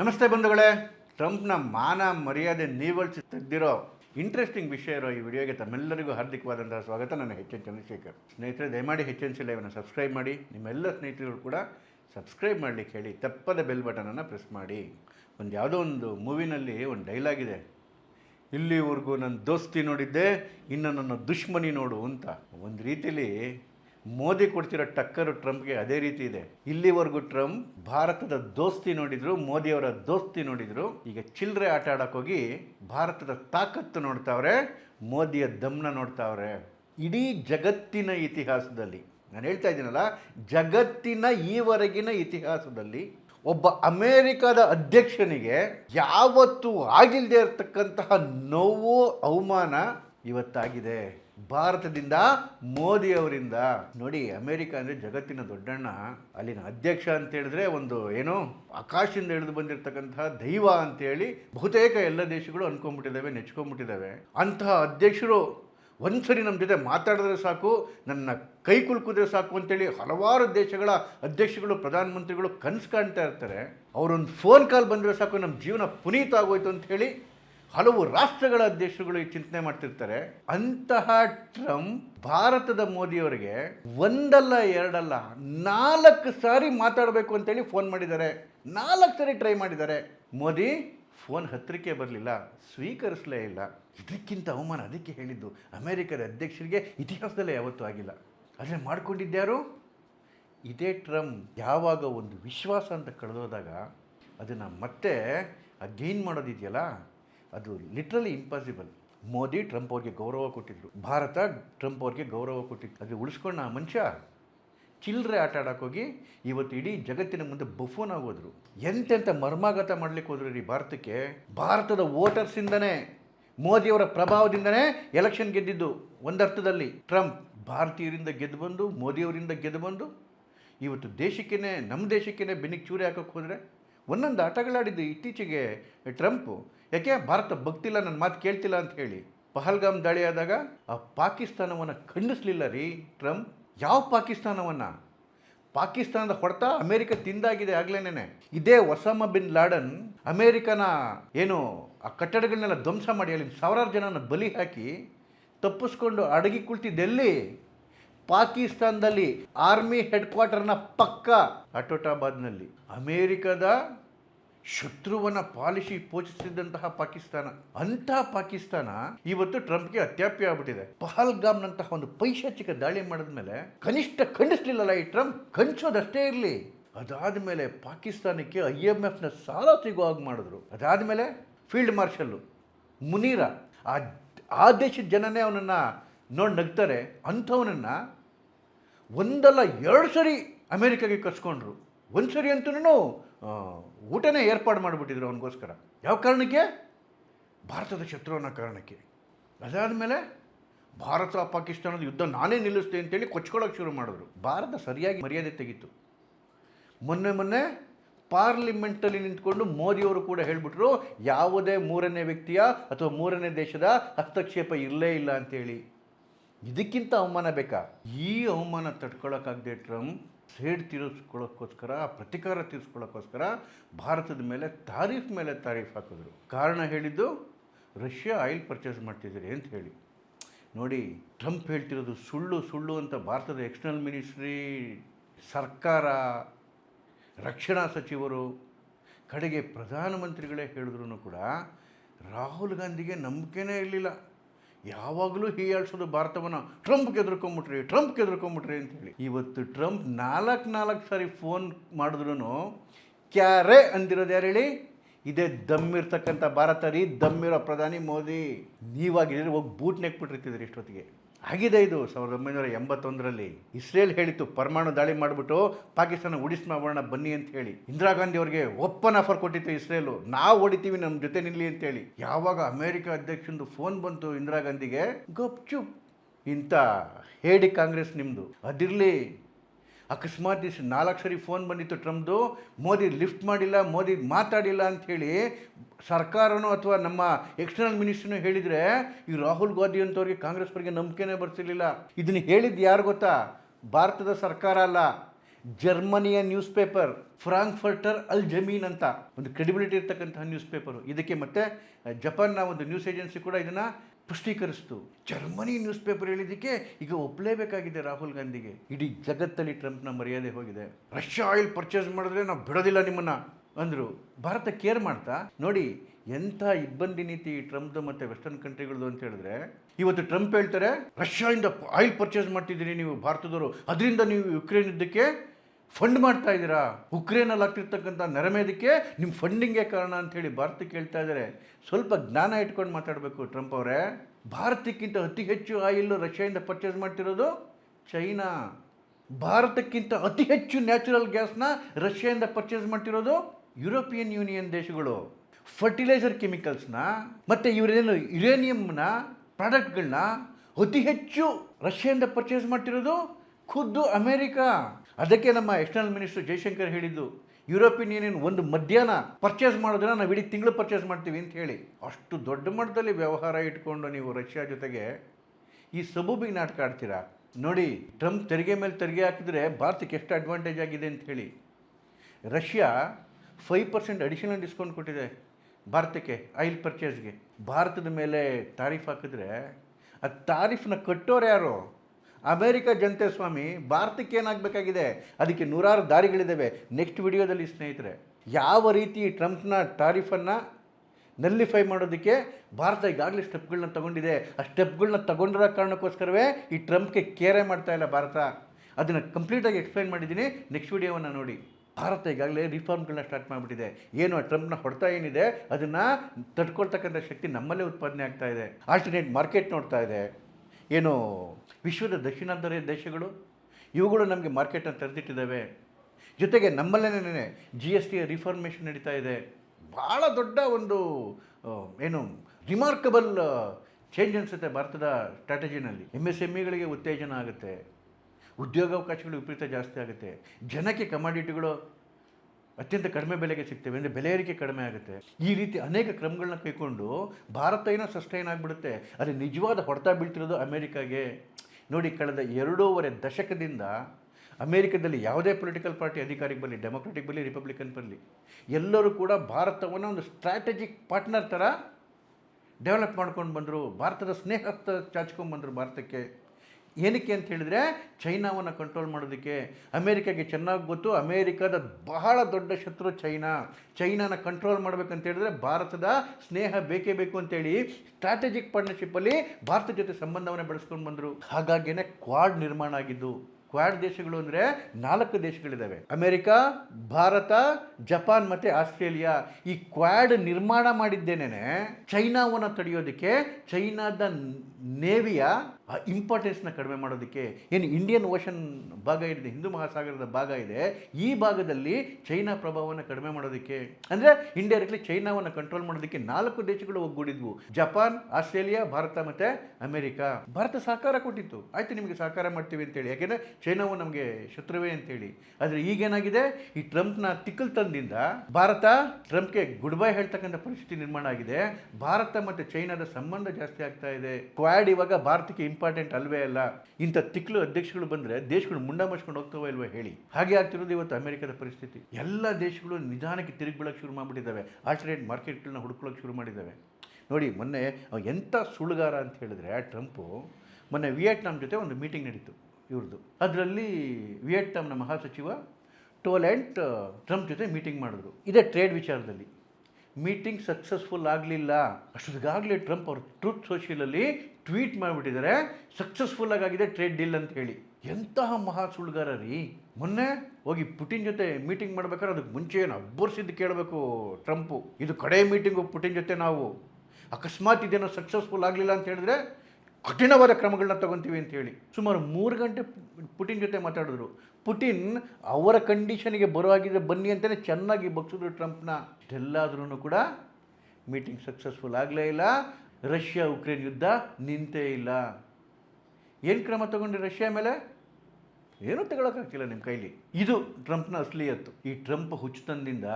ನಮಸ್ತೆ ಬಂಧುಗಳೇ. ಟ್ರಂಪ್ನ ಮಾನ ಮರ್ಯಾದೆ ನೀವಲ್ಸಿ ತೆಗೆದಿರೋ ಇಂಟ್ರೆಸ್ಟಿಂಗ್ ವಿಷಯ ಇರೋ ಈ ವಿಡಿಯೋಗೆ ತಮ್ಮೆಲ್ಲರಿಗೂ ಹಾರ್ದಿಕವಾದಂತಹ ಸ್ವಾಗತ. ನಾನು ಹೆಚ್ ಎನ್ ಚಂದ್ರಶೇಖರ್. ಸ್ನೇಹಿತರೆ, ದಯಮಾಡಿ ಹೆಚ್ ಎನ್ ಸಿ ಲೈವನ್ನು ಸಬ್ಸ್ಕ್ರೈಬ್ ಮಾಡಿ. ನಿಮ್ಮೆಲ್ಲ ಸ್ನೇಹಿತರು ಕೂಡ ಸಬ್ಸ್ಕ್ರೈಬ್ ಮಾಡಲಿಕ್ಕೆ ಹೇಳಿ ತಪ್ಪದ ಬೆಲ್ ಬಟನನ್ನು ಪ್ರೆಸ್ ಮಾಡಿ. ಒಂದು ಯಾವುದೋ ಒಂದು ಮೂವಿನಲ್ಲಿ ಒಂದು ಡೈಲಾಗ್ ಇದೆ. ಇಲ್ಲಿವರೆಗೂ ನನ್ನ ದೋಸ್ತಿ ನೋಡಿದ್ದೆ, ಇನ್ನು ನನ್ನ ದುಶ್ಮನಿ ನೋಡು ಅಂತ. ಒಂದು ರೀತಿಲಿ ಮೋದಿ ಕೊಡ್ತಿರೋ ಟಕ್ಕರು ಟ್ರಂಪ್ಗೆ ಅದೇ ರೀತಿ ಇದೆ. ಇಲ್ಲಿವರೆಗೂ ಟ್ರಂಪ್ ಭಾರತದ ದೋಸ್ತಿ ನೋಡಿದ್ರು, ಮೋದಿಯವರ ದೋಸ್ತಿ ನೋಡಿದ್ರು. ಈಗ ಚಿಲ್ಲರೆ ಆಟ ಆಡೋಕ್ಕೋಗಿ ಭಾರತದ ತಾಕತ್ತು ನೋಡ್ತಾವ್ರೆ, ಮೋದಿಯ ದಮ್ನ ನೋಡ್ತಾವ್ರೆ. ಇಡೀ ಜಗತ್ತಿನ ಇತಿಹಾಸದಲ್ಲಿ, ನಾನು ಹೇಳ್ತಾ ಇದ್ದೀನಲ್ಲ, ಜಗತ್ತಿನ ಈವರೆಗಿನ ಇತಿಹಾಸದಲ್ಲಿ ಒಬ್ಬ ಅಮೇರಿಕದ ಅಧ್ಯಕ್ಷನಿಗೆ ಯಾವತ್ತೂ ಆಗಿಲ್ಲದೆ ಇರತಕ್ಕಂತಹ ನೋವು, ಅವಮಾನ ಇವತ್ತಾಗಿದೆ. ಭಾರತದಿಂದ ಮೋದಿಯವರಿಂದ. ನೋಡಿ, ಅಮೇರಿಕ ಅಂದರೆ ಜಗತ್ತಿನ ದೊಡ್ಡಣ್ಣ. ಅಲ್ಲಿನ ಅಧ್ಯಕ್ಷ ಅಂತ ಹೇಳಿದ್ರೆ ಒಂದು ಏನು ಆಕಾಶದಿಂದ ಇಳಿದು ಬಂದಿರತಕ್ಕಂತಹ ದೈವ ಅಂತೇಳಿ ಬಹುತೇಕ ಎಲ್ಲ ದೇಶಗಳು ಅನ್ಕೊಂಡ್ಬಿಟ್ಟಿದ್ದಾವೆ, ನೆಚ್ಕೊಂಡ್ಬಿಟ್ಟಿದ್ದಾವೆ. ಅಂತಹ ಅಧ್ಯಕ್ಷರು ಒಂದ್ಸರಿ ನಮ್ಮ ಜೊತೆ ಮಾತಾಡಿದ್ರೆ ಸಾಕು, ನನ್ನ ಕೈ ಕುಲ್ಕಿದ್ರೆ ಸಾಕು ಅಂತೇಳಿ ಹಲವಾರು ದೇಶಗಳ ಅಧ್ಯಕ್ಷಗಳು ಪ್ರಧಾನಮಂತ್ರಿಗಳು ಕನಸು ಕಾಣ್ತಾ ಇರ್ತಾರೆ. ಅವರೊಂದು ಫೋನ್ ಕಾಲ್ ಬಂದರೆ ಸಾಕು ನಮ್ಮ ಜೀವನ ಪುನೀತ ಆಗೋಯ್ತು ಅಂತ ಹೇಳಿ ಹಲವು ರಾಷ್ಟ್ರಗಳ ಅಧ್ಯಕ್ಷರುಗಳು ಈ ಚಿಂತನೆ ಮಾಡ್ತಿರ್ತಾರೆ. ಅಂತಹ ಟ್ರಂಪ್ ಭಾರತದ ಮೋದಿಯವರಿಗೆ ಒಂದಲ್ಲ ಎರಡಲ್ಲ ನಾಲ್ಕು ಸಾರಿ ಮಾತಾಡಬೇಕು ಅಂತೇಳಿ ಫೋನ್ ಮಾಡಿದ್ದಾರೆ. ನಾಲ್ಕು ಸಾರಿ ಟ್ರೈ ಮಾಡಿದ್ದಾರೆ. ಮೋದಿ ಫೋನ್ ಹತ್ತಿರಕ್ಕೆ ಬರಲಿಲ್ಲ, ಸ್ವೀಕರಿಸಲೇ ಇಲ್ಲ. ಇದಕ್ಕಿಂತ ಅವಮಾನ ಅದಕ್ಕೆ ಹೇಳಿದ್ದು ಅಮೆರಿಕದ ಅಧ್ಯಕ್ಷರಿಗೆ ಇತಿಹಾಸದಲ್ಲೇ ಯಾವತ್ತೂ ಆಗಿಲ್ಲ. ಆದರೆ ಮಾಡ್ಕೊಂಡಿದ್ದ್ಯಾರು ಇದೇ ಟ್ರಂಪ್ ಯಾವಾಗ ಒಂದು ವಿಶ್ವಾಸ ಅಂತ ಕಳೆದೋದಾಗ ಅದನ್ನು ಮತ್ತೆ ಗೇನ್ ಮಾಡೋದಿದೆಯಲ್ಲ? ಅದು ಲಿಟ್ರಲಿ ಇಂಪಾಸಿಬಲ್ ಮೋದಿ ಟ್ರಂಪ್ ಅವ್ರಿಗೆ ಗೌರವ ಕೊಟ್ಟಿದ್ರು. ಭಾರತ ಟ್ರಂಪ್ ಅವ್ರಿಗೆ ಗೌರವ ಕೊಟ್ಟಿತ್ತು. ಅದು ಉಳಿಸ್ಕೊಂಡು ಆ ಮನುಷ್ಯ ಚಿಲ್ಲರೆ ಆಟ ಆಡೋಕ್ಕೋಗಿ ಇವತ್ತು ಇಡೀ ಜಗತ್ತಿನ ಮುಂದೆ ಬಫೋನ್ ಆಗೋದ್ರು. ಎಂತೆಂಥ ಮರ್ಮಾಗತ ಮಾಡ್ಲಿಕ್ಕೆ ಹೋದ್ರು ರೀ ಭಾರತಕ್ಕೆ? ಭಾರತದ ವೋಟರ್ಸಿಂದನೇ ಮೋದಿಯವರ ಪ್ರಭಾವದಿಂದನೇ ಎಲೆಕ್ಷನ್ ಗೆದ್ದಿದ್ದು ಒಂದರ್ಥದಲ್ಲಿ ಟ್ರಂಪ್ ಭಾರತೀಯರಿಂದ ಗೆದ್ದು ಬಂದು ಮೋದಿಯವರಿಂದ ಗೆದ್ದು ಬಂದು, ಇವತ್ತು ದೇಶಕ್ಕೇ ನಮ್ಮ ದೇಶಕ್ಕೇ ಬೆನ್ನಿಗೆ ಚೂರಿ ಹಾಕೋಕ್ಕೆ ಹೋದರೆ ಒಂದೊಂದು ಆಟಗಳಾಡಿದ್ದು ಇತ್ತೀಚೆಗೆ ಟ್ರಂಪು. ಯಾಕೆ? ಭಾರತ ಬಗ್ತಿಲ್ಲ ನನ್ನ ಮಾತು ಕೇಳ್ತಿಲ್ಲ ಅಂತ ಹೇಳಿ. ಪಹಲ್ಗಾಮ್ ದಾಳಿ ಆದಾಗ ಆ ಪಾಕಿಸ್ತಾನವನ್ನು ಖಂಡಿಸ್ಲಿಲ್ಲ ರೀ ಟ್ರಂಪ್. ಯಾವ ಪಾಕಿಸ್ತಾನವನ್ನು? ಪಾಕಿಸ್ತಾನದ ಹೊಡೆತ ಅಮೇರಿಕ ತಿಂದಾಗಿದೆ ಆಗ್ಲೇನೆ ಇದೇ ಒಸಾಮ ಬಿನ್ ಲಾಡನ್ ಅಮೇರಿಕನ ಏನು, ಆ ಕಟ್ಟಡಗಳನ್ನೆಲ್ಲ ಧ್ವಂಸ ಮಾಡಿ ಅಲ್ಲಿ ಸಾವಿರಾರು ಜನನ ಬಲಿ ಹಾಕಿ ತಪ್ಪಿಸ್ಕೊಂಡು ಅಡಗಿ ಕುಳಿತಿದ್ದೆಲ್ಲಿ ಪಾಕಿಸ್ತಾನದಲ್ಲಿ ಆರ್ಮಿ ಹೆಡ್ ಕ್ವಾರ್ಟರ್ನ ಪಕ್ಕ ಅಟೋಟಾಬಾದ್ನಲ್ಲಿ ಅಮೇರಿಕದ ಶತ್ರುವನ ಪಾಲಿಸಿ ಪೋಷಿಸಿದಂತಹ ಪಾಕಿಸ್ತಾನ. ಅಂತಹ ಪಾಕಿಸ್ತಾನ ಇವತ್ತು ಟ್ರಂಪ್ಗೆ ಅತ್ಯಾಪ್ಯ ಆಗ್ಬಿಟ್ಟಿದೆ. ಪಹಲ್ಗಾಮ್ನಂತಹ ಒಂದು ಪೈಶಾಚಿಕ ದಾಳಿ ಮಾಡಿದ್ಮೇಲೆ ಕನಿಷ್ಠ ಖಂಡಿಸ್ಲಿಲ್ಲಲ್ಲ ಈ ಟ್ರಂಪ್? ಕಂಚೋದಷ್ಟೇ ಇರಲಿ. ಅದಾದ ಮೇಲೆ ಪಾಕಿಸ್ತಾನಕ್ಕೆ ಐ ಎಂ ಎಫ್ನ ಸಾಲ ಸಿಗೋ ಹಾಗೆ ಮಾಡಿದ್ರು. ಅದಾದಮೇಲೆ ಫೀಲ್ಡ್ ಮಾರ್ಷಲ್ಲು ಮುನೀರ ಆ ಆ ದೇಶದ ಜನನೇ ಅವನನ್ನು ನೋಡಿ ನಗ್ತಾರೆ. ಅಂಥವನನ್ನು ಒಂದಲ್ಲ ಎರಡು ಸರಿ ಅಮೇರಿಕಾಗೆ ಕರ್ಸ್ಕೊಂಡ್ರು. ಒಂದು ಸರಿ ಅಂತೂ ಊಟನೇ ಏರ್ಪಾಡು ಮಾಡಿಬಿಟ್ಟಿದ್ರು ಅವನಿಗೋಸ್ಕರ. ಯಾವ ಕಾರಣಕ್ಕೆ? ಭಾರತದ ಶತ್ರು ಅನ್ನೋ ಕಾರಣಕ್ಕೆ. ಅದಾದಮೇಲೆ ಭಾರತ ಪಾಕಿಸ್ತಾನದ ಯುದ್ಧ ನಾನೇ ನಿಲ್ಲಿಸ್ತೆ ಅಂತೇಳಿ ಕೊಚ್ಕೊಳ್ಳೋಕೆ ಶುರು ಮಾಡಿದ್ರು. ಭಾರತ ಸರಿಯಾಗಿ ಮರ್ಯಾದೆ ತೆಗಿತು. ಮೊನ್ನೆ ಮೊನ್ನೆ ಪಾರ್ಲಿಮೆಂಟಲ್ಲಿ ನಿಂತ್ಕೊಂಡು ಮೋದಿಯವರು ಕೂಡ ಹೇಳಿಬಿಟ್ರು, ಯಾವುದೇ ಮೂರನೇ ವ್ಯಕ್ತಿಯ ಅಥವಾ ಮೂರನೇ ದೇಶದ ಹಸ್ತಕ್ಷೇಪ ಇರಲೇ ಇಲ್ಲ ಅಂತೇಳಿ. ಇದಕ್ಕಿಂತ ಅವಮಾನ ಬೇಕಾ? ಈ ಅವಮಾನ ತಡ್ಕೊಳ್ಳೋಕ್ಕಾಗದೆ ಟ್ರಂಪ್ ಸೇಡ್ ತೀರಿಸ್ಕೊಳ್ಳೋಕ್ಕೋಸ್ಕರ, ಪ್ರತಿಕಾರ ತೀರಿಸ್ಕೊಳ್ಳೋಕ್ಕೋಸ್ಕರ ಭಾರತದ ಮೇಲೆ ತಾರೀಫ್ ಮೇಲೆ ತಾರೀಫ್ ಹಾಕಿದ್ರು. ಕಾರಣ ಹೇಳಿದ್ದು, ರಷ್ಯಾ ಆಯಿಲ್ ಪರ್ಚೇಸ್ ಮಾಡ್ತಿದ್ದೀರಿ ಅಂತ ಹೇಳಿ. ನೋಡಿ, ಟ್ರಂಪ್ ಹೇಳ್ತಿರೋದು ಸುಳ್ಳು ಸುಳ್ಳು ಅಂತ ಭಾರತದ ಎಕ್ಸ್ಟರ್ನಲ್ ಮಿನಿಸ್ಟ್ರಿ ಸರ್ಕಾರ, ರಕ್ಷಣಾ ಸಚಿವರು, ಕಡೆಗೆ ಪ್ರಧಾನಮಂತ್ರಿಗಳೇ ಹೇಳಿದ್ರು ಕೂಡ ರಾಹುಲ್ ಗಾಂಧಿಗೆ ನಂಬಿಕೆನೇ ಇರಲಿಲ್ಲ. ಯಾವಾಗಲೂ ಹೀಯಾಳ್ಸೋದು ಭಾರತವನ್ನು ಟ್ರಂಪ್ ಗೆದ್ರಕೊಂಬಿಟ್ರಿ ಟ್ರಂಪ್ ಗೆದ್ರಕೊಂಬಿಟ್ರಿ ಅಂತೇಳಿ ಇವತ್ತು ಟ್ರಂಪ್ ನಾಲ್ಕು ನಾಲ್ಕು ಸಾರಿ ಫೋನ್ ಮಾಡಿದ್ರು ಕ್ಯಾರೆ ಅಂದಿರೋದು ಯಾರು ಹೇಳಿ? ಇದೇ ದಮ್ಮಿರ್ತಕ್ಕಂಥ ಭಾರತ ರೀ ದಮ್ಮಿರೋ ಪ್ರಧಾನಿ ಮೋದಿ. ನೀವಾಗಿದ್ರೆ ಹೋಗಿ ಬೂಟ್ ನೆಕ್ಬಿಟ್ಟಿರ್ತಿದ್ರಿ ಇಷ್ಟೊತ್ತಿಗೆ. ಆಗಿದೆ ಇದು. ಸಾವಿರದ ಒಂಬೈನೂರ ಎಂಬತ್ತೊಂದರಲ್ಲಿ ಇಸ್ರೇಲ್ ಹೇಳಿತ್ತು, ಪರಮಾಣು ದಾಳಿ ಮಾಡಿಬಿಟ್ಟು ಪಾಕಿಸ್ತಾನ ಉಡಿಸ್ ಮಾಡೋಣ, ಬನ್ನಿ ಅಂತ ಹೇಳಿ. ಇಂದಿರಾ ಗಾಂಧಿ ಅವರಿಗೆ ಓಪನ್ ಆಫರ್ ಕೊಟ್ಟಿತ್ತು ಇಸ್ರೇಲು. ನಾವು ಹೊಡಿತೀವಿ ನಮ್ಮ ಜೊತೆ ನಿಲ್ಲಿ ಅಂತೇಳಿ ಯಾವಾಗ ಅಮೆರಿಕ ಅಧ್ಯಕ್ಷಂದು ಫೋನ್ ಬಂತು ಇಂದಿರಾ ಗಾಂಧಿಗೆ, ಗಪ್ಚುಪ್ ಇಂಥ ಹೇಡಿ ಕಾಂಗ್ರೆಸ್ ನಿಮ್ಮದು ಅದಿರಲಿ ಅಕಸ್ಮಾತ್ ಇಸ್ ನಾಲ್ಕು ಸರಿ ಫೋನ್ ಬಂದಿತ್ತು ಟ್ರಂಪ್ದು, ಮೋದಿ ಲಿಫ್ಟ್ ಮಾಡಿಲ್ಲ, ಮೋದಿ ಮಾತಾಡಿಲ್ಲ ಅಂಥೇಳಿ ಸರ್ಕಾರನೂ ಅಥವಾ ನಮ್ಮ ಎಕ್ಸ್ಟರ್ನಲ್ ಮಿನಿಸ್ಟ್ರನೂ ಹೇಳಿದರೆ ಈ ರಾಹುಲ್ ಗಾಂಧಿ ಅಂತವ್ರಿಗೆ ಕಾಂಗ್ರೆಸ್ ಅವರಿಗೆ ನಂಬಿಕೆನೇ ಬರ್ತಿರ್ಲಿಲ್ಲ ಇದನ್ನು ಹೇಳಿದ್ದು ಯಾರು ಗೊತ್ತಾ? ಭಾರತದ ಸರ್ಕಾರ ಅಲ್ಲ, ಜರ್ಮನಿಯ ನ್ಯೂಸ್ ಪೇಪರ್ ಫ್ರಾಂಕ್ಫರ್ಟರ್ ಅಲ್ ಜಮೀನ್ ಅಂತ. ಒಂದು ಕ್ರೆಡಿಬಿಲಿಟಿ ಇರ್ತಕ್ಕಂತಹ ನ್ಯೂಸ್ ಪೇಪರು ಇದಕ್ಕೆ ಮತ್ತೆ ಜಪಾನ್ನ ಒಂದು ನ್ಯೂಸ್ ಏಜೆನ್ಸಿ ಕೂಡ ಇದನ್ನು ಪುಷ್ಟೀಕರಿಸ್ತು ಜರ್ಮನಿ ನ್ಯೂಸ್ ಪೇಪರ್ ಹೇಳಿದ್ದಕ್ಕೆ ಈಗ ಒಪ್ಪಲೇಬೇಕಾಗಿದೆ ರಾಹುಲ್ ಗಾಂಧಿಗೆ. ಇಡೀ ಜಗತ್ತಲ್ಲಿ ಟ್ರಂಪ್ನ ಮರ್ಯಾದೆ ಹೋಗಿದೆ. ರಷ್ಯಾ ಆಯಿಲ್ ಪರ್ಚೇಸ್ ಮಾಡಿದ್ರೆ ನಾವು ಬಿಡೋದಿಲ್ಲ ನಿಮ್ಮನ್ನ, ಅಂದರು. ಭಾರತ ಕೇರ್ ಮಾಡ್ತಾ? ನೋಡಿ, ಎಂಥ ಇಬ್ಬಂದಿ ನೀತಿ ಟ್ರಂಪ್ದು ಮತ್ತು ವೆಸ್ಟರ್ನ್ ಕಂಟ್ರಿಗಳದು ಅಂತ ಹೇಳಿದ್ರೆ, ಇವತ್ತು ಟ್ರಂಪ್ ಹೇಳ್ತಾರೆ, ರಷ್ಯಾಯಿಂದ ಆಯಿಲ್ ಪರ್ಚೇಸ್ ಮಾಡ್ತಿದ್ದೀರಿ ನೀವು ಭಾರತದವರು. ಅದರಿಂದ ನೀವು ಯುಕ್ರೇನ್ ಯುದ್ಧಕ್ಕೆ ಫಂಡ್ ಮಾಡ್ತಾ ಇದ್ದೀರಾ? ಉಕ್ರೇನಲ್ಲಿ ಆಗ್ತಿರ್ತಕ್ಕಂಥ ನೆರಮೇದಕ್ಕೆ ನಿಮ್ಮ ಫಂಡಿಂಗೇ ಕಾರಣ ಅಂತ ಹೇಳಿ ಭಾರತಕ್ಕೆ ಹೇಳ್ತಾ ಇದ್ದಾರೆ ಸ್ವಲ್ಪ ಜ್ಞಾನ ಇಟ್ಕೊಂಡು ಮಾತಾಡಬೇಕು ಟ್ರಂಪ್ ಅವರೇ. ಭಾರತಕ್ಕಿಂತ ಅತಿ ಹೆಚ್ಚು ಆಯಿಲ್ ರಷ್ಯಾದಿಂದ ಪರ್ಚೇಸ್ ಮಾಡ್ತಿರೋದು ಚೈನಾ. ಭಾರತಕ್ಕಿಂತ ಅತಿ ಹೆಚ್ಚು ನ್ಯಾಚುರಲ್ ಗ್ಯಾಸ್ನ ರಷ್ಯಾದಿಂದ ಪರ್ಚೇಸ್ ಮಾಡ್ತಿರೋದು ಯುರೋಪಿಯನ್ ಯೂನಿಯನ್ ದೇಶಗಳು. ಫರ್ಟಿಲೈಸರ್ ಕೆಮಿಕಲ್ಸ್ನ ಮತ್ತು ಇವರೇನು ಯುರೇನಿಯಂನ ಪ್ರಾಡಕ್ಟ್ಗಳನ್ನ ಅತಿ ಹೆಚ್ಚು ರಷ್ಯಾದಿಂದ ಪರ್ಚೇಸ್ ಮಾಡ್ತಿರೋದು ಖುದ್ದು ಅಮೇರಿಕಾ. ಅದಕ್ಕೆ ನಮ್ಮ ಎಕ್ಸ್ಟರ್ನಲ್ ಮಿನಿಸ್ಟರ್ ಜೈಶಂಕರ್ ಹೇಳಿದ್ದು ಯುರೋಪಿಯನ್ ಯೂನಿಯನ್ ಒಂದು ಮಧ್ಯಾಹ್ನ ಪರ್ಚೇಸ್ ಮಾಡೋದನ್ನ ನಾವು ಇಡೀ ತಿಂಗಳು ಪರ್ಚೇಸ್ ಮಾಡ್ತೀವಿ ಅಂತ ಹೇಳಿ. ಅಷ್ಟು ದೊಡ್ಡ ಮಟ್ಟದಲ್ಲಿ ವ್ಯವಹಾರ ಇಟ್ಕೊಂಡು ನೀವು ರಷ್ಯಾ ಜೊತೆಗೆ ಈ ಸಬೂಬಿಗೆ ನಾಟಕ ಆಡ್ತೀರಾ? ನೋಡಿ, ಟ್ರಂಪ್ ತೆರಿಗೆ ಮೇಲೆ ತೆರಿಗೆ ಹಾಕಿದ್ರೆ ಭಾರತಕ್ಕೆ ಎಷ್ಟು ಅಡ್ವಾಂಟೇಜ್ ಆಗಿದೆ ಅಂತ ಹೇಳಿ. Russia five percent additional discount ಕೊಟ್ಟಿದೆ ಭಾರತಕ್ಕೆ ಆಯಿಲ್ ಪರ್ಚೇಸ್ಗೆ ಭಾರತದ ಮೇಲೆ ತಾರೀಫ್ ಹಾಕಿದ್ರೆ, ಆ ತಾರೀಫ್ನ ಕಟ್ಟೋರು ಯಾರು? ಅಮೇರಿಕ ಜನತೆ ಸ್ವಾಮಿ, ಭಾರತಕ್ಕೆ ಏನಾಗಬೇಕಾಗಿದೆ? ಅದಕ್ಕೆ ನೂರಾರು ದಾರಿಗಳಿದ್ದಾವೆ ನೆಕ್ಸ್ಟ್ ವಿಡಿಯೋದಲ್ಲಿ ಸ್ನೇಹಿತರೆ, ಯಾವ ರೀತಿ ಟ್ರಂಪ್ನ ಟಾರಿಫನ್ನು ನಲ್ಲಿಫೈ ಮಾಡೋದಕ್ಕೆ ಭಾರತ ಈಗಾಗಲೇ ಸ್ಟೆಪ್ಗಳನ್ನ ತಗೊಂಡಿದೆ. ಆ ಸ್ಟೆಪ್ಗಳನ್ನ ತಗೊಂಡಿರೋ ಕಾರಣಕ್ಕೋಸ್ಕರವೇ ಈ ಟ್ರಂಪ್ಗೆ ಕೇರೆ ಮಾಡ್ತಾ ಇಲ್ಲ ಭಾರತ. ಅದನ್ನು ಕಂಪ್ಲೀಟಾಗಿ ಎಕ್ಸ್ಪ್ಲೈನ್ ಮಾಡಿದ್ದೀನಿ. ನೆಕ್ಸ್ಟ್ ವಿಡಿಯೋವನ್ನು ನೋಡಿ. ಭಾರತ ಈಗಾಗಲೇ ರಿಫಾರ್ಮ್ಗಳನ್ನ ಸ್ಟಾರ್ಟ್ ಮಾಡಿಬಿಟ್ಟಿದೆ. ಏನು, ಆ ಟ್ರಂಪ್ನ ಹೊಡೆತ ಏನಿದೆ? ಅದನ್ನು ತಡ್ಕೊಳ್ತಕ್ಕಂಥ ಶಕ್ತಿ ನಮ್ಮಲ್ಲೇ ಉತ್ಪಾದನೆ ಆಗ್ತಾ ಇದೆ. ಆಲ್ಟರ್ನೇಟ್ ಮಾರ್ಕೆಟ್ ನೋಡ್ತಾ ಇದೆ. ಏನು ವಿಶ್ವದ ದಕ್ಷಿಣಾಂತರ ದೇಶಗಳು? ಇವುಗಳು ನಮಗೆ ಮಾರ್ಕೆಟನ್ನು ತೆರೆದಿಟ್ಟಿದ್ದಾವೆ. ಜೊತೆಗೆ ನಮ್ಮಲ್ಲೇನೇ ಜಿ ಎಸ್ ಟಿಯ ರಿಫಾರ್ಮೇಷನ್ ನಡೀತಾ ಇದೆ. ಭಾಳ ದೊಡ್ಡ ಒಂದು ಏನು ರಿಮಾರ್ಕಬಲ್ ಚೇಂಜ್ ಅನಿಸುತ್ತೆ ಭಾರತದ ಸ್ಟ್ರಾಟಜಿನಲ್ಲಿ ಎಂ ಎಸ್ ಎಂ ಇಗಳಿಗೆ ಉತ್ತೇಜನ ಆಗುತ್ತೆ. ಉದ್ಯೋಗಾವಕಾಶಗಳು ವಿಪರೀತ ಜಾಸ್ತಿ ಆಗುತ್ತೆ. ಜನಕ್ಕೆ ಕಮಾಡಿಟಿಗಳು ಅತ್ಯಂತ ಕಡಿಮೆ ಬೆಲೆಗೆ ಸಿಗ್ತವೆ. ಅಂದರೆ ಬೆಲೆ ಏರಿಕೆ ಕಡಿಮೆ ಆಗುತ್ತೆ. ಈ ರೀತಿ ಅನೇಕ ಕ್ರಮಗಳನ್ನ ಕೈಕೊಂಡು ಭಾರತ ಏನೋ ಸಸ್ಟೈನ್ ಆಗಿಬಿಡುತ್ತೆ. ಆದರೆ ನಿಜವಾದ ಹೊಡೆತ ಬೀಳ್ತಿರೋದು ಅಮೇರಿಕಾಗೆ. ನೋಡಿ, ಕಳೆದ ಎರಡೂವರೆ ದಶಕದಿಂದ ಅಮೇರಿಕದಲ್ಲಿ ಯಾವುದೇ ಪೊಲಿಟಿಕಲ್ ಪಾರ್ಟಿ ಅಧಿಕಾರಿಗೆ ಬರಲಿ ಡೆಮೊಕ್ರೆಟಿಕ್ ಬರಲಿ ರಿಪಬ್ಲಿಕನ್ ಬರಲಿ, ಎಲ್ಲರೂ ಕೂಡ ಭಾರತವನ್ನು ಒಂದು ಸ್ಟ್ರಾಟಜಿಕ್ ಪಾರ್ಟ್ನರ್ ಥರ ಡೆವಲಪ್ ಮಾಡ್ಕೊಂಡು ಬಂದರು. ಭಾರತದ ಸ್ನೇಹ ಚಾಚ್ಕೊಂಡು ಬಂದರು ಭಾರತಕ್ಕೆ. ಏನಕ್ಕೆ ಅಂತ ಹೇಳಿದರೆ ಚೈನಾವನ್ನು ಕಂಟ್ರೋಲ್ ಮಾಡೋದಕ್ಕೆ. ಅಮೇರಿಕಾಗೆ ಚೆನ್ನಾಗಿ ಗೊತ್ತು, ಅಮೇರಿಕಾದ ಬಹಳ ದೊಡ್ಡ ಶತ್ರು ಚೈನಾ. ಚೈನಾನ ಕಂಟ್ರೋಲ್ ಮಾಡಬೇಕಂತ ಹೇಳಿದ್ರೆ ಭಾರತದ ಸ್ನೇಹ ಬೇಕೇ ಬೇಕು ಅಂತೇಳಿ ಸ್ಟ್ರಾಟಜಿಕ್ ಪಾರ್ಟ್ನರ್ಶಿಪ್ಪಲ್ಲಿ ಭಾರತದ ಜೊತೆ ಸಂಬಂಧವನ್ನು ಬೆಳೆಸ್ಕೊಂಡು ಬಂದರು. ಹಾಗಾಗಿನೇ ಕ್ವಾಡ್ ನಿರ್ಮಾಣ ಆಗಿದ್ದು. ಕ್ವಾಡ್ ದೇಶಗಳು ಅಂದರೆ ನಾಲ್ಕು ದೇಶಗಳಿದ್ದಾವೆ. ಅಮೆರಿಕ, ಭಾರತ, ಜಪಾನ್ ಮತ್ತು ಆಸ್ಟ್ರೇಲಿಯಾ. ಈ ಕ್ವಾಡ್ ನಿರ್ಮಾಣ ಮಾಡಿದ್ದೇನೆ ಚೈನಾವನ್ನು ತಡೆಯೋದಕ್ಕೆ, ಚೈನಾದ ನೇವಿಯ ಇಂಪಾರ್ಟೆನ್ಸ್ನ ಕಡಿಮೆ ಮಾಡೋದಕ್ಕೆ. ಏನು ಇಂಡಿಯನ್ ಓಷನ್ ಭಾಗ ಇದೆ, ಹಿಂದೂ ಮಹಾಸಾಗರದ ಭಾಗ ಇದೆ. ಈ ಭಾಗದಲ್ಲಿ ಚೈನಾ ಪ್ರಭಾವವನ್ನು ಕಡಿಮೆ ಮಾಡೋದಕ್ಕೆ. ಅಂದರೆ ಇಂಡೈರೆಕ್ಟ್ಲಿ ಚೈನಾವನ್ನು ಕಂಟ್ರೋಲ್ ಮಾಡೋದಕ್ಕೆ ನಾಲ್ಕು ದೇಶಗಳು ಒಗ್ಗೂಡಿದ್ವು. ಜಪಾನ್, ಆಸ್ಟ್ರೇಲಿಯಾ, ಭಾರತ ಮತ್ತು ಅಮೆರಿಕ. ಭಾರತ ಸಹಕಾರ ಕೊಟ್ಟಿತ್ತು. ಆಯಿತು, ನಿಮಗೆ ಸಹಕಾರ ಮಾಡ್ತೀವಿ ಅಂತೇಳಿ. ಯಾಕೆಂದರೆ ಚೈನಾವು ನಮಗೆ ಶತ್ರುವೇ ಅಂತೇಳಿ. ಆದರೆ ಈಗೇನಾಗಿದೆ? ಈ ಟ್ರಂಪ್ನ ತಿಕ್ಕಲ್ತನದಿಂದ ಭಾರತ ಟ್ರಂಪ್ಗೆ ಗುಡ್ ಬೈ ಹೇಳ್ತಕ್ಕಂಥ ಪರಿಸ್ಥಿತಿ ನಿರ್ಮಾಣ ಆಗಿದೆ. ಭಾರತ ಮತ್ತು ಚೈನಾದ ಸಂಬಂಧ ಜಾಸ್ತಿ ಆಗ್ತಾ ಇದೆ. ಕ್ವಾಡ್ ಇವಾಗ ಭಾರತಕ್ಕೆ ಇಂಪಾರ್ಟೆಂಟ್ ಅಲ್ವೇ ಅಲ್ಲ. ಇಂಥ ತಿಕ್ಲು ಅಧ್ಯಕ್ಷಗಳು ಬಂದರೆ ದೇಶಗಳು ಮುಂಡ ಮಚ್ಕೊಂಡು ಹೋಗ್ತವೋ ಇಲ್ವೋ ಹೇಳಿ. ಹಾಗೆ ಆಗ್ತಿರೋದು ಇವತ್ತು ಅಮೆರಿಕದ ಪರಿಸ್ಥಿತಿ. ಎಲ್ಲ ದೇಶಗಳು ನಿಧಾನಕ್ಕೆ ತಿರುಗಿ ಬೀಳಕ್ಕೆ ಶುರು ಮಾಡಿಬಿಟ್ಟಿದ್ದಾವೆ ಆಲ್ಟರ್ನೇಟ್ ಮಾರ್ಕೆಟ್ಗಳನ್ನ ಹುಡ್ಕೊಳ್ಳೋಕೆ ಶುರು ಮಾಡಿದ್ದಾವೆ ನೋಡಿ, ಮೊನ್ನೆ ಎಂಥ ಸುಳ್ಳುಗಾರ ಅಂತ ಹೇಳಿದ್ರೆ ಟ್ರಂಪು, ಮೊನ್ನೆ ವಿಯೆಟ್ನಾಂ ಜೊತೆ ಒಂದು ಮೀಟಿಂಗ್ ನಡೀತು. ಇವ್ರದ್ದು. ಅದರಲ್ಲಿ ವಿಯೆಟ್ನಾಂನ ಮಹಾಸಚಿವ ಟೋಲೆಂಟ್ ಟ್ರಂಪ್ ಜೊತೆ ಮೀಟಿಂಗ್ ಮಾಡಿದ್ರು. ಇದೇ ಟ್ರೇಡ್ ವಿಚಾರದಲ್ಲಿ. ಮೀಟಿಂಗ್ ಸಕ್ಸಸ್ಫುಲ್ ಆಗಲಿಲ್ಲ. ಅಷ್ಟೊತ್ತಿಗಾಗಲೇ ಟ್ರಂಪ್ ಅವರು ಟ್ರೂತ್ ಸೋಷಿಯಲಲ್ಲಿ ಟ್ವೀಟ್ ಮಾಡಿಬಿಟ್ಟಿದ್ದಾರೆ. ಸಕ್ಸಸ್ಫುಲ್ ಆಗಿದೆ ಟ್ರೇಡ್ ಡೀಲ್ ಅಂತ ಹೇಳಿ. ಎಂತಹ ಮಹಾ ಸುಳ್ಳುಗಾರ ರೀ. ಮೊನ್ನೆ ಹೋಗಿ ಪುಟಿನ್ ಜೊತೆ ಮೀಟಿಂಗ್ ಮಾಡ್ಬೇಕಾದ್ರೆ ಅದಕ್ಕೆ ಮುಂಚೆ ಏನು ಅಬ್ಬರ್ಸಿದ್ದು ಕೇಳಬೇಕು ಟ್ರಂಪು. ಇದು ಕಡೆ ಮೀಟಿಂಗು ಪುಟಿನ್ ಜೊತೆ ನಾವು. ಅಕಸ್ಮಾತ್ ಇದೇನೋ ಸಕ್ಸಸ್ಫುಲ್ ಆಗಲಿಲ್ಲ ಅಂತ ಹೇಳಿದ್ರೆ ಕಠಿಣವಾದ ಕ್ರಮಗಳನ್ನ ತಗೊತೀವಿ ಅಂತ ಹೇಳಿ. ಸುಮಾರು ಮೂರು ಗಂಟೆ ಪುಟಿನ್ ಜೊತೆ ಮಾತಾಡಿದ್ರು. ಪುಟಿನ್ ಅವರ ಕಂಡೀಷನ್ಗೆ ಬರುವಾಗಿದ್ದರೆ ಬನ್ನಿ ಅಂತಲೇ ಚೆನ್ನಾಗಿ ಬಗ್ಸಿದ್ರು ಟ್ರಂಪ್ನ. ಇಷ್ಟೆಲ್ಲಾದ್ರೂ ಕೂಡ ಮೀಟಿಂಗ್ ಸಕ್ಸಸ್ಫುಲ್ ಆಗಲೇ ಇಲ್ಲ. ರಷ್ಯಾ ಉಕ್ರೇನ್ ಯುದ್ಧ ನಿಂತೇ ಇಲ್ಲ. ಏನು ಕ್ರಮ ತಗೊಂಡ್ರಿ ರಷ್ಯಾ ಮೇಲೆ? ಏನೂ ತಗೊಳಕ್ಕಾಗ್ತಿಲ್ಲ ನಿಮ್ಮ ಕೈಲಿ. ಇದು ಟ್ರಂಪ್ನ ಅಸಲಿಯತ್ತು ಈ ಟ್ರಂಪ್ ಹುಚ್ಚುತನದಿಂದ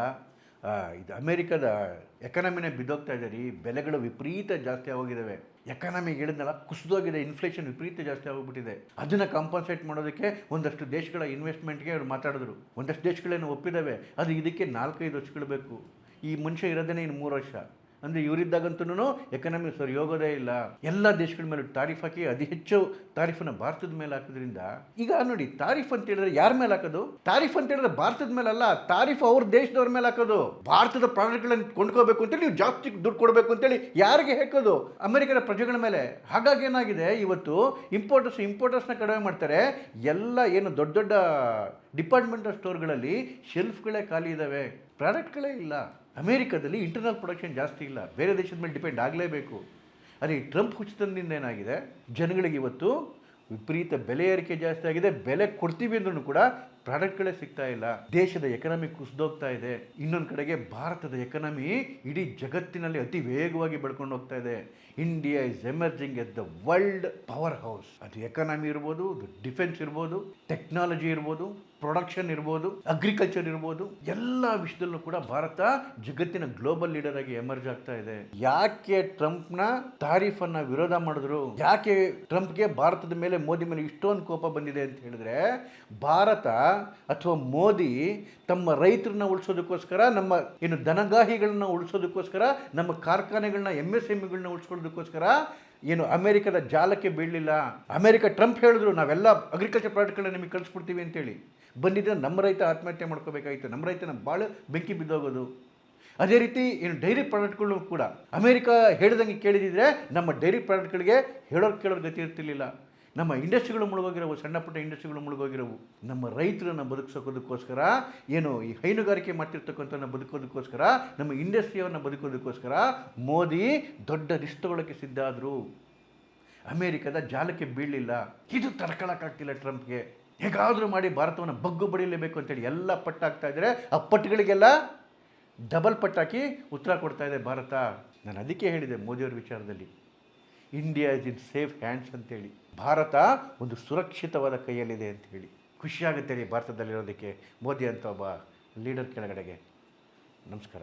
ಇದು ಅಮೇರಿಕದ ಎಕನಮಿನೇ ಬಿದ್ದೋಗ್ತಾ ಇದೆ ರೀ ಬೆಲೆಗಳು ವಿಪರೀತ ಜಾಸ್ತಿ ಆಗೋಗಿದ್ದಾವೆ. ಎಕಾನಮಿ ಹೇಳಿದ್ನಲ್ಲ, ಕುಸಿದೋಗಿದೆ ಇನ್ಫ್ಲೇಷನ್ ವಿಪರೀತ ಜಾಸ್ತಿ ಆಗಿಬಿಟ್ಟಿದೆ. ಅದನ್ನು ಕಾಂಪನ್ಸೇಟ್ ಮಾಡೋದಕ್ಕೆ ಒಂದಷ್ಟು ದೇಶಗಳ ಇನ್ವೆಸ್ಟ್ಮೆಂಟ್ಗೆ ಅವ್ರು ಮಾತಾಡಿದ್ರು. ಒಂದಷ್ಟು ದೇಶಗಳೇನು ಒಪ್ಪಿದ್ದಾವೆ ಅದು ಇದಕ್ಕೆ ನಾಲ್ಕೈದು ವರ್ಷಗಳು ಬೇಕು. ಈ ಮನುಷ್ಯ ಇರೋದೇ ಇನ್ನು ಮೂರು ವರ್ಷ. ಅಂದರೆ ಇವರಿದ್ದಾಗಂತೂ ಎಕನಾಮಿಕ್ ಸರಿ ಹೋಗೋದೇ ಇಲ್ಲ. ಎಲ್ಲ ದೇಶಗಳ ಮೇಲೆ ತಾರೀಫ್ ಹಾಕಿ ಅತಿ ಹೆಚ್ಚು ತಾರೀಫನ್ನು ಭಾರತದ ಮೇಲೆ ಹಾಕೋದ್ರಿಂದ ಈಗ ನೋಡಿ ತಾರೀಫ್ ಅಂತ ಹೇಳಿದ್ರೆ ಯಾರ ಮೇಲೆ ಹಾಕೋದು? ತಾರೀಫ್ ಅಂತ ಹೇಳಿದ್ರೆ ಭಾರತದ ಮೇಲೆ ಅಲ್ಲ, ತಾರೀಫ್ ಅವ್ರ ದೇಶದವ್ರ ಮೇಲೆ ಹಾಕೋದು. ಭಾರತದ ಪ್ರಾಡಕ್ಟ್ಗಳನ್ನು ಕೊಂಡ್ಕೋಬೇಕು ಅಂತೇಳಿ ನೀವು ಜಾಸ್ತಿ ದುಡ್ಡು ಕೊಡಬೇಕು ಅಂತೇಳಿ ಯಾರಿಗೆ ಹಾಕೋದು? ಅಮೆರಿಕದ ಪ್ರಜೆಗಳ ಮೇಲೆ. ಹಾಗಾಗಿ ಏನಾಗಿದೆ ಇವತ್ತು ಇಂಪೋರ್ಟರ್ಸ್ ಇಂಪೋರ್ಟರ್ಸ್ನ ಕಡಿಮೆ ಮಾಡ್ತಾರೆ. ಎಲ್ಲ ಏನು ದೊಡ್ಡ ದೊಡ್ಡ ಡಿಪಾರ್ಟ್ಮೆಂಟಲ್ ಸ್ಟೋರ್ಗಳಲ್ಲಿ ಶೆಲ್ಫ್ಗಳೇ ಖಾಲಿ ಇದ್ದಾವೆ ಪ್ರಾಡಕ್ಟ್ಗಳೇ ಇಲ್ಲ. ಅಮೇರಿಕಾದಲ್ಲಿ ಇಂಟರ್ನಲ್ ಪ್ರೊಡಕ್ಷನ್ ಜಾಸ್ತಿ ಇಲ್ಲ. ಬೇರೆ ದೇಶದ ಮೇಲೆ ಡಿಪೆಂಡ್ ಆಗಲೇಬೇಕು. ಅದೇ ಟ್ರಂಪ್ ಹುಚ್ಚತನದಿಂದ ಏನಾಗಿದೆ? ಜನಗಳಿಗೆ ಇವತ್ತು ವಿಪರೀತ ಬೆಲೆ ಏರಿಕೆ ಜಾಸ್ತಿ ಆಗಿದೆ. ಬೆಲೆ ಕೊಡ್ತೀವಿ ಅಂದ್ರೂ ಕೂಡ ಪ್ರಾಡಕ್ಟ್ಗಳೇ ಸಿಗ್ತಾ ಇಲ್ಲ. ದೇಶದ ಎಕನಾಮಿ ಕುಸಿದೋಗ್ತಾ ಇದೆ. ಇನ್ನೊಂದು ಕಡೆಗೆ ಭಾರತದ ಎಕನಾಮಿ ಇಡೀ ಜಗತ್ತಿನಲ್ಲಿ ಅತಿ ವೇಗವಾಗಿ ಬೆಳ್ಕೊಂಡು ಹೋಗ್ತಾ ಇದೆ. India is emerging at the world powerhouse ಅದು ಎಕನಾಮಿ ಇರ್ಬೋದು ಡಿಫೆನ್ಸ್ ಇರ್ಬೋದು ಟೆಕ್ನಾಲಜಿ ಇರ್ಬೋದು. ಪ್ರೊಡಕ್ಷನ್ ಇರ್ಬೋದು ಅಗ್ರಿಕಲ್ಚರ್ ಇರ್ಬೋದು, ಎಲ್ಲ ವಿಷಯದಲ್ಲೂ ಕೂಡ ಭಾರತ ಜಗತ್ತಿನ ಗ್ಲೋಬಲ್ ಲೀಡರ್ ಆಗಿ ಎಮರ್ಜ್ ಆಗ್ತಾ ಇದೆ. ಯಾಕೆ ಟ್ರಂಪ್ನ ತಾರೀಫನ್ನ ವಿರೋಧ ಮಾಡಿದ್ರು? ಯಾಕೆ ಟ್ರಂಪ್ಗೆ ಭಾರತದ ಮೇಲೆ ಮೋದಿ ಮೇಲೆ ಇಷ್ಟೊಂದು ಕೋಪ ಬಂದಿದೆ ಅಂತ ಹೇಳಿದ್ರೆ, ಭಾರತ ಅಥವಾ ಮೋದಿ ತಮ್ಮ ರೈತರನ್ನ ಉಳಿಸೋದಕ್ಕೋಸ್ಕರ, ನಮ್ಮ ಏನು ದನಗಾಹಿಗಳನ್ನ ಉಳಿಸೋದಕ್ಕೋಸ್ಕರ, ನಮ್ಮ ಕಾರ್ಖಾನೆಗಳನ್ನ ಎಂ ಎಸ್ ಎಂಇಗಳನ್ನ ಉಳಿಸ್ಕೊಳ್ಳೋದಕ್ಕೋಸ್ಕರ ಏನು ಅಮೆರಿಕದ ಜಾಲಕ್ಕೆ ಬೀಳಲಿಲ್ಲ. ಅಮೇರಿಕ ಟ್ರಂಪ್ ಹೇಳಿದ್ರು, ನಾವೆಲ್ಲ ಅಗ್ರಿಕಲ್ಚರ್ ಪ್ರಾಡಕ್ಟ್ಗಳನ್ನ ನಿಮಗೆ ಕಳಿಸ್ಬಿಡ್ತೀವಿ ಅಂತೇಳಿ. ಬಂದಿದ್ದರೆ ನಮ್ಮ ರೈತ ಆತ್ಮಹತ್ಯೆ ಮಾಡ್ಕೋಬೇಕಾಗಿತ್ತು ನಮ್ಮ ರೈತನ ಭಾಳ ಬೆಂಕಿ ಬಿದ್ದೋಗೋದು. ಅದೇ ರೀತಿ ಏನು ಡೈರಿ ಪ್ರಾಡಕ್ಟ್ಗಳು ಕೂಡ. ಅಮೆರಿಕ ಹೇಳಿದಂಗೆ ಕೇಳಿದಿದ್ರೆ ನಮ್ಮ ಡೈರಿ ಪ್ರಾಡಕ್ಟ್ಗಳಿಗೆ ಹೇಳೋರು ಕೇಳೋರು ಗತಿ ಇರ್ತಿರ್ಲಿಲ್ಲ. ನಮ್ಮ ಇಂಡಸ್ಟ್ರಿಗಳು ಮುಳುಗೋಗಿರೋವು, ಸಣ್ಣ ಪುಟ್ಟ ಇಂಡಸ್ಟ್ರಿಗಳು ಮುಳುಗೋಗಿರೋವು. ನಮ್ಮ ರೈತರನ್ನು ಬದುಕಿಸೋಕೋದಕ್ಕೋಸ್ಕರ, ಏನು ಈ ಹೈನುಗಾರಿಕೆ ಮಾಡ್ತಿರ್ತಕ್ಕಂಥ ಬದುಕೋದಕ್ಕೋಸ್ಕರ, ನಮ್ಮ ಇಂಡಸ್ಟ್ರಿಯನ್ನು ಬದುಕೋದಕ್ಕೋಸ್ಕರ ಮೋದಿ ದೊಡ್ಡ ರಿಸ್ಕ್ ತಗೊಳ್ಳೋಕ್ಕೆ ಸಿದ್ಧ ಆದರು. ಅಮೇರಿಕದ ಜಾಲಕ್ಕೆ ಬೀಳಲಿಲ್ಲ. ಇದು ತಡ್ಕೊಳಕ್ಕಾಗ್ತಿಲ್ಲ ಟ್ರಂಪ್ಗೆ. ಹೇಗಾದರೂ ಮಾಡಿ ಭಾರತವನ್ನು ಬಗ್ಗು ಬಡಿಯಲೇಬೇಕು ಅಂತೇಳಿ ಎಲ್ಲ ಪಟ್ಟಾಗ್ತಾ ಇದ್ದರೆ ಆ ಪಟ್ಟುಗಳಿಗೆಲ್ಲ ಡಬಲ್ ಪಟ್ಟಾಕಿ ಉತ್ತರ ಕೊಡ್ತಾ ಇದೆ ಭಾರತ. ನಾನು ಅದಕ್ಕೆ ಹೇಳಿದೆ ಮೋದಿಯವ್ರ ವಿಚಾರದಲ್ಲಿ. India is in safe hands ಅಂತೇಳಿ. ಭಾರತ ಒಂದು ಸುರಕ್ಷಿತವಾದ ಕೈಯಲ್ಲಿದೆ ಅಂತ ಹೇಳಿ ಖುಷಿಯಾಗುತ್ತೆ ರೀ ಭಾರತದಲ್ಲಿರೋದಕ್ಕೆ. ಮೋದಿ ಅಂತ ಒಬ್ಬ ಲೀಡರ್ ಕೆಳಗಡೆಗೆ. ನಮಸ್ಕಾರ.